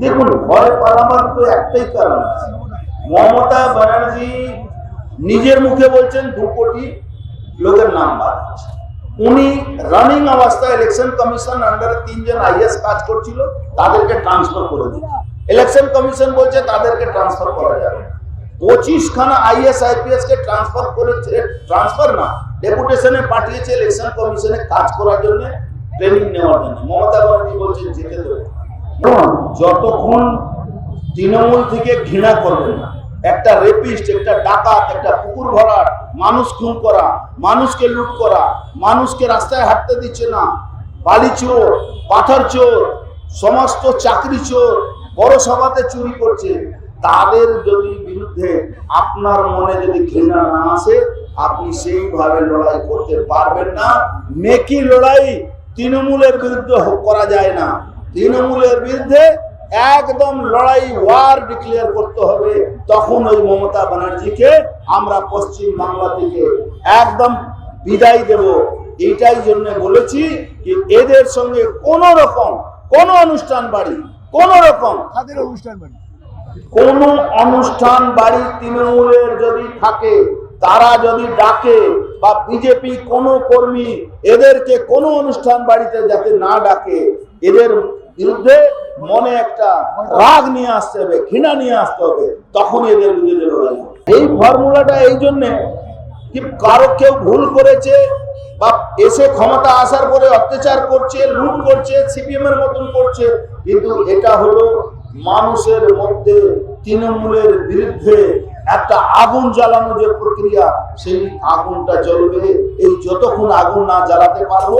দেখুন ভয় পালাবার তো একটাই কারণ। আছে মমতা ব্যানার্জি নিজের মুখে বলছেন দু কোটি লোকের নাম বাদ উনি রানিং অবস্থায় ইলেকশন কমিশন আন্ডারে তিনজন আইএস কাজ করছিল, তাদেরকে ট্রান্সফার করে দিন ইলেকশন কমিশন বলছে তাদেরকে ট্রান্সফার করা যাবে না। পঁচিশ খানা আইএস আইপিএস কে ট্রান্সফার করেছে ট্রান্সফার না ডেপুটেশনে পাঠিয়েছে ইলেকশন কমিশনে কাজ করার জন্য ট্রেনিং নেওয়ার জন্য। মমতা ব্যানার্জি বলছেন যেতে দেবে যতক্ষণ তৃণমূল থেকে ঘৃণা করবেন না, একটা রেপিস্ট একটা ডাকাত, একটা পুকুর ভরাট মানুষ খুন করা, মানুষকে লুট করা, মানুষকে রাস্তায় হাঁটতে দিচ্ছে না, বালি চোর, পাথর চোর, সমস্ত চাকরি চোর, বড় সভাতে চুরি করছে, তাদের যদি বিরুদ্ধে আপনার মনে যদি ঘৃণা না আসে, আপনি সেইভাবে লড়াই করতে পারবেন না। মেকি লড়াই তৃণমূলের বিরুদ্ধে করা যায় না। তৃণমূলের বিরুদ্ধে একদম লড়াই ওয়ার ডিক্লেয়ার করতে হবে। তখন ওই মমতা ব্যানার্জিকে আমরা পশ্চিম বাংলা থেকে একদম বিদায় দেব। এইটাই জন্য বলেছি যে এদের সঙ্গে কোন রকম কোন অনুষ্ঠান বাড়ি কোন রকম তাদের অনুষ্ঠান বাড়ি? কোন অনুষ্ঠান বাড়ি তৃণমূলের যদি থাকে তারা যদি ডাকে বা বিজেপি কোনো কর্মী এদেরকে কোনো অনুষ্ঠান বাড়িতে যাতে না ডাকে এদের বিরুদ্ধে মনে একটা রাগ নিয়ে আসতে হবে, ঘৃণা নিয়ে আসতে হবে তখন এদের বিরুদ্ধে লড়াই এই ফর্মুলাটা এই জন্যে কি কারও কেউ ভুল করেছে বা এসে ক্ষমতা আসার পরে অত্যাচার করছে, লুট করছে, সিপিএম এর মতন করছে, কিন্তু এটা হলো মানুষের মধ্যে তৃণমূলের বিরুদ্ধে একটা আগুন জ্বালানো যে প্রক্রিয়া, সেই আগুনটা জ্বলবে। এই যতক্ষণ আগুন না জ্বালাতে পারব,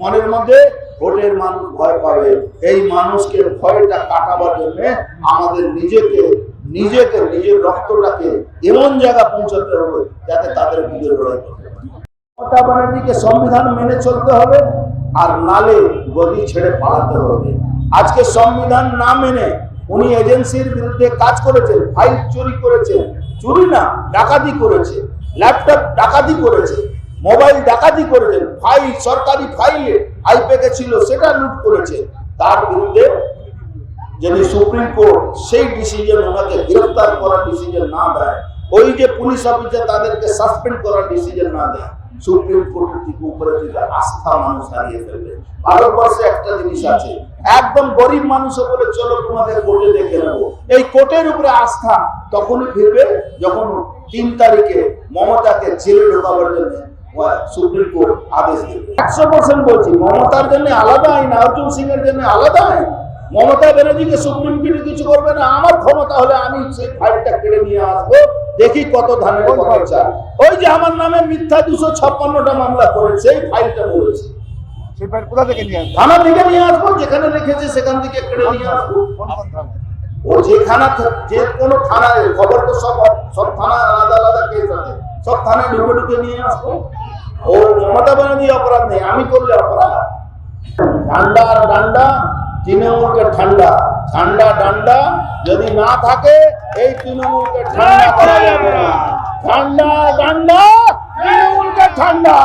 মনের মধ্যে ভোটের মানুষ ভয় পাবে। এই মানুষকে ভয়টা কাটাবার জন্য আমাদের নিজেকে নিজেকে, নিজের রক্তটাকে এমন জায়গা পৌঁছাতে হবে যাতে তাদের নিজের লড়াই মমতা ব্যানার্জিকে সংবিধান মেনে চলতে হবে আর নালে গদি ছেড়ে পালাতে হবে। আজকে সংবিধান না মেনে উনি এজেন্সির বিরুদ্ধে কাজ করেছেন, ফাইল চুরি করেছেন, চুরি না, ডাকাতি করেছে, ল্যাপটপ ডাকাতি করেছে। মোবাইল ডাকাতি করেছেন ফাইল, সরকারি ফাইলে আইপ্যাকে ছিল, সেটা লুট করেছে। তার বিরুদ্ধে যদি সুপ্রিম কোর্ট সেই ডিসিশন ওনাকে গ্রেফতার করার ডিসিশন না দেয়, ওই যে পুলিশ অফিসার তাদেরকে সাসপেন্ড করার ডিসিশন না দেয়, সুপ্রিম কোর্টের উপরে আস্থা মানুষ হারিয়ে ফেলবে। ভারতবর্ষে একটা জিনিস আছে, একদম গরিব মানুষ বলে চলো তোমাদের কোর্টে দেখে নেব। এই কোর্টের উপরে আস্থা তখনই ফিরবে যখন তিন তারিখে মমতাকে জেলে ঢোকাবার জন্য সুপ্রিম কোর্ট আদেশ দেবে। একশো পার্সেন্ট বলছি মমতার জন্য আলাদা আইন অর্জুন সিং এর জন্য আলাদা আইন। মমতা ব্যানার্জিকে সুপ্রিম কোর্টে কিছু করবে না আমার ক্ষমতা হলে আমি সেই ফাইলটা কেড়ে নিয়ে আসব দেখি কত ধানের চাল ওই যে আমার নামে মিথ্যা দুশো ছাপ্পান্নটা মামলা করেছে সেই ফাইলটা বলেছে। কোথা থেকে নিয়ে থানা থেকে নিয়ে আসব যেখানে রেখেছে সেখান থেকে কেড়ে নিয়ে আসব? ও যে থানা যে কোনো থানায় খবর তো সব সব থানা আলাদা আলাদা থানায় ঢুকে নিয়ে আসব। ও মমতা ব্যানার্জি অপরাধ নেই, আমি করলে অপরাধ। ঠান্ডা আর ডান্ডা, তৃণমূলকে ঠান্ডা। ঠান্ডা, ডান্ডা, যদি না থাকে, এই তৃণমূলকে ঠান্ডা করা যাবে না। ঠান্ডা, ডান্ডা, তৃণমূলকে ঠান্ডা।